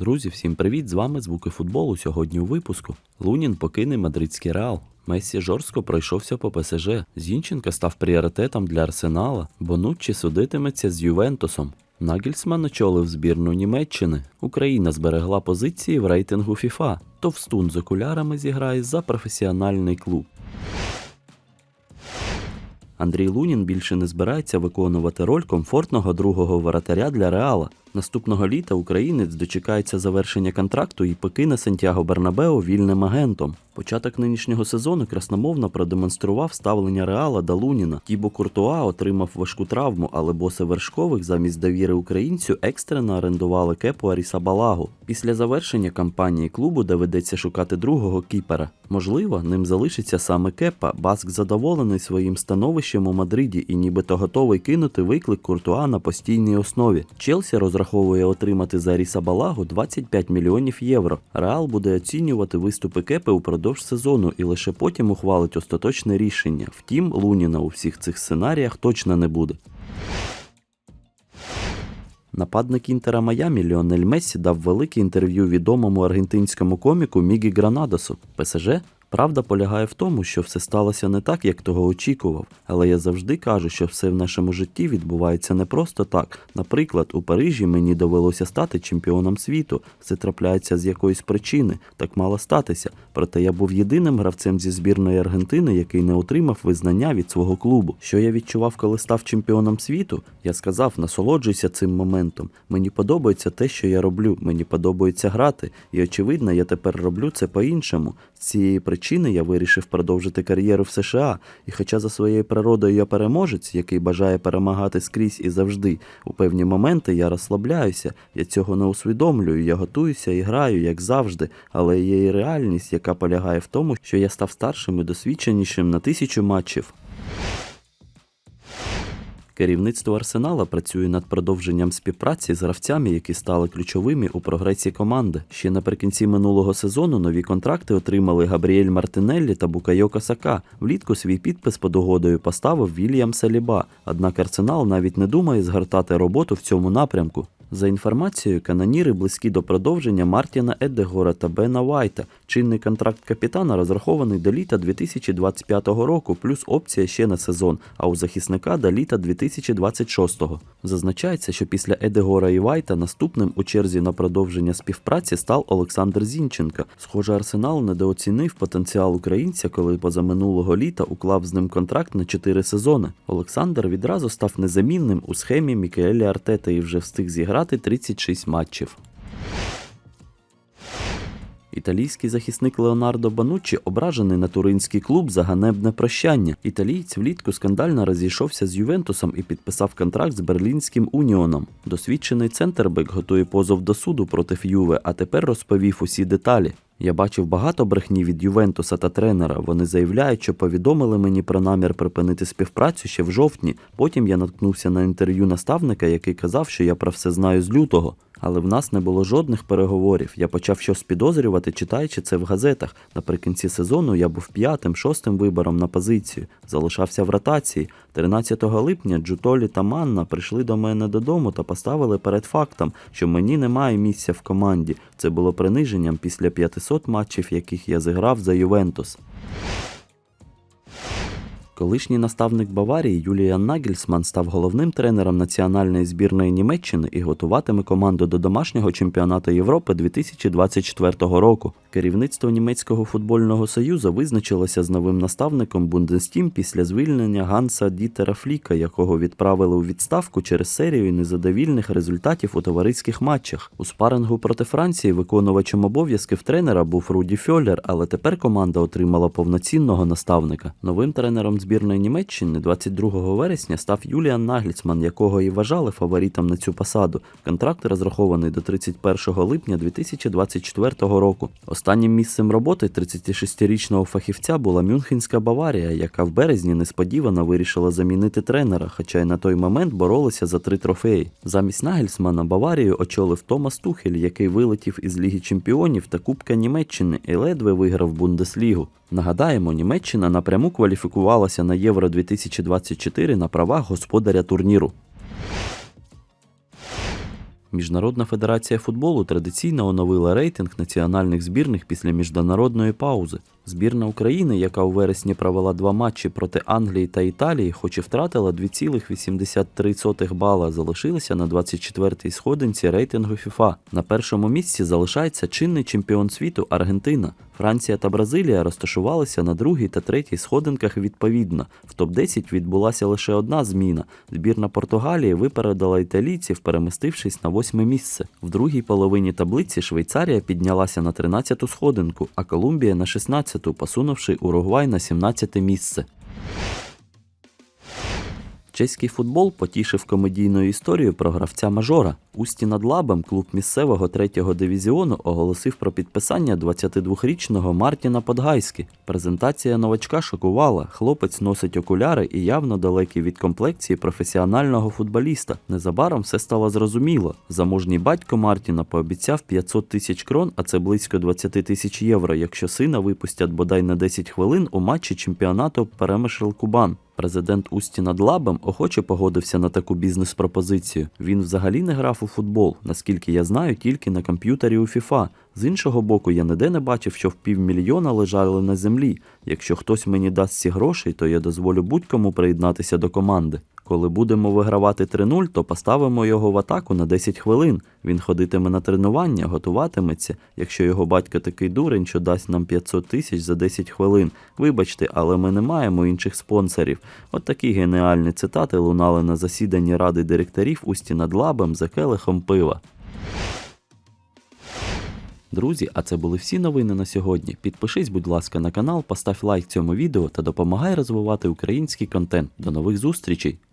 Друзі, всім привіт! З вами звуки футболу. Сьогодні у випуску. Лунін покине мадридський реал. Месі жорстко пройшовся по ПСЖ. Зінченка став пріоритетом для Арсенала. Бонуччі судитиметься з Ювентусом. Нагельсман очолив збірну Німеччини. Україна зберегла позиції в рейтингу FIFA. Товстун з окулярами зіграє за професіональний клуб. Андрій Лунін більше не збирається виконувати роль комфортного другого воротаря для Реала. Наступного літа українець дочекається завершення контракту і покине Сантьяго Бернабео вільним агентом. Початок нинішнього сезону красномовно продемонстрував ставлення Реала до Луніна. Тібо Куртуа отримав важку травму, але боси вершкових замість довіри українцю екстрено орендували кепу Аріса Балагу. Після завершення кампанії клубу доведеться шукати другого кіпера. Можливо, ним залишиться саме кепа. Баск задоволений своїм становищем у Мадриді і нібито готовий кинути виклик Куртуа на постійній основі. Челсі розраховує отримати за Аріса Балагу 25 мільйонів євро. Реал буде оцінювати виступи кепи упродовж сезону і лише потім ухвалить остаточне рішення. Втім, Луніна у всіх цих сценаріях точно не буде. Нападник Інтера Майамі Ліонель Мессі дав велике інтерв'ю відомому аргентинському коміку Мігі Гранадосу. ПСЖ Правда полягає в тому, що все сталося не так, як того очікував, але я завжди кажу, що все в нашому житті відбувається не просто так. Наприклад, у Парижі мені довелося стати чемпіоном світу. Все трапляється з якоїсь причини, так мало статися. Проте я був єдиним гравцем зі збірної Аргентини, який не отримав визнання від свого клубу. Що я відчував, коли став чемпіоном світу? Я сказав, насолоджуйся цим моментом. Мені подобається те, що я роблю. Мені подобається грати, і очевидно, я тепер роблю це по-іншому. З цієї причини я вирішив продовжити кар'єру в США, і хоча за своєю природою я переможець, який бажає перемагати скрізь і завжди, у певні моменти я розслабляюся, я цього не усвідомлюю, я готуюся і граю, як завжди, але є і реальність, яка полягає в тому, що я став старшим і досвідченішим на тисячу матчів. Керівництво Арсенала працює над продовженням співпраці з гравцями, які стали ключовими у прогресі команди. Ще наприкінці минулого сезону нові контракти отримали Габріель Мартинеллі та Букайо Касака. Влітку свій підпис під угодою поставив Вільям Саліба. Однак Арсенал навіть не думає згортати роботу в цьому напрямку. За інформацією, каноніри близькі до продовження Мартіна Еддегора та Бена Вайта. Чинний контракт капітана розрахований до літа 2025 року, плюс опція ще на сезон, а у захисника до літа 2026-го. Зазначається, що після Едегора і Вайта наступним у черзі на продовження співпраці став Олександр Зінченка. Схоже, Арсенал недооцінив потенціал українця, коли позаминулого літа уклав з ним контракт на 4 сезони. Олександр відразу став незамінним у схемі Мікеелі Артета і вже встиг зіграти 36 матчів. Італійський захисник Леонардо Бануччі ображений на туринський клуб за ганебне прощання. Італієць влітку скандально розійшовся з Ювентусом і підписав контракт з берлінським уніоном. Досвідчений центрбек готує позов до суду проти Ф'юве, а тепер розповів усі деталі. Я бачив багато брехні від Ювентуса та тренера. Вони заявляють, що повідомили мені про намір припинити співпрацю ще в жовтні. Потім я наткнувся на інтерв'ю наставника, який казав, що я про все знаю з лютого. Але в нас не було жодних переговорів. Я почав щось підозрювати, читаючи це в газетах. Наприкінці сезону я був п'ятим, шостим вибором на позицію, залишався в ротації. 13 липня Джутолі та Манна прийшли до мене додому та поставили перед фактом, що мені немає місця в команді. Це було приниженням після 500 матчів, яких я зіграв за Ювентус. Колишній наставник Баварії Юліан Нагельсман став головним тренером національної збірної Німеччини і готуватиме команду до домашнього чемпіонату Європи 2024 року. Керівництво німецького футбольного союзу визначилося з новим наставником Бундестім після звільнення Ганса Дітера Фліка, якого відправили у відставку через серію незадовільних результатів у товариських матчах. У спарингу проти Франції виконувачем обов'язків тренера був Руді Фьоллер, але тепер команда отримала повноцінного наставника. Новим тренером збірної Німеччини 22 вересня став Юліан Нагельсман, якого і вважали фаворитом на цю посаду. Контракт розрахований до 31 липня 2024 року. Останнім місцем роботи 36-річного фахівця була Мюнхенська Баварія, яка в березні несподівано вирішила замінити тренера, хоча й на той момент боролися за три трофеї. Замість Нагельсмана Баварію очолив Томас Тухель, який вилетів із Ліги Чемпіонів та Кубка Німеччини і ледве виграв Бундеслігу. Нагадаємо, Німеччина напряму кваліфікувалася на Євро 2024 на правах господаря турніру. Міжнародна федерація футболу традиційно оновила рейтинг національних збірних після міжнародної паузи. Збірна України, яка у вересні провела два матчі проти Англії та Італії, хоч і втратила 2,83 бала, залишилася на 24-й сходинці рейтингу ФІФА. На першому місці залишається чинний чемпіон світу Аргентина. Франція та Бразилія розташувалися на другій та третій сходинках відповідно. В топ-10 відбулася лише одна зміна. Збірна Португалії випередила італійців, перемістившись на восьме місце. В другій половині таблиці Швейцарія піднялася на 13-ту сходинку, а Колумбія на 16-ту, посунувши Уругвай на 17-те місце. Чеський футбол потішив комедійною історією про гравця мажора. Усті над Лабем клуб місцевого третього дивізіону оголосив про підписання 22-річного Мартіна Подгайськи. Презентація новачка шокувала. Хлопець носить окуляри і явно далекий від комплекції професіонального футболіста. Незабаром все стало зрозуміло. Заможній батько Мартіна пообіцяв 500 тисяч крон, а це близько 20 тисяч євро, якщо сина випустять бодай на 10 хвилин у матчі чемпіонату Перемишль Кубан. Президент Усті над Лабем охоче погодився на таку бізнес-пропозицію. Він взагалі не у футбол, наскільки я знаю, тільки на комп'ютері у FIFA. З іншого боку, я ніде не бачив, що в півмільйона лежали на землі. Якщо хтось мені дасть ці гроші, то я дозволю будь-кому приєднатися до команди. Коли будемо вигравати 3-0, то поставимо його в атаку на 10 хвилин. Він ходитиме на тренування, готуватиметься. Якщо його батько такий дурень, що дасть нам 500 тисяч за 10 хвилин. Вибачте, але ми не маємо інших спонсорів. От такі геніальні цитати лунали на засіданні ради директорів Усті над Лабем за келихом пива. Друзі, а це були всі новини на сьогодні. Підпишись, будь ласка, на канал, постав лайк цьому відео та допомагай розвивати український контент. До нових зустрічей!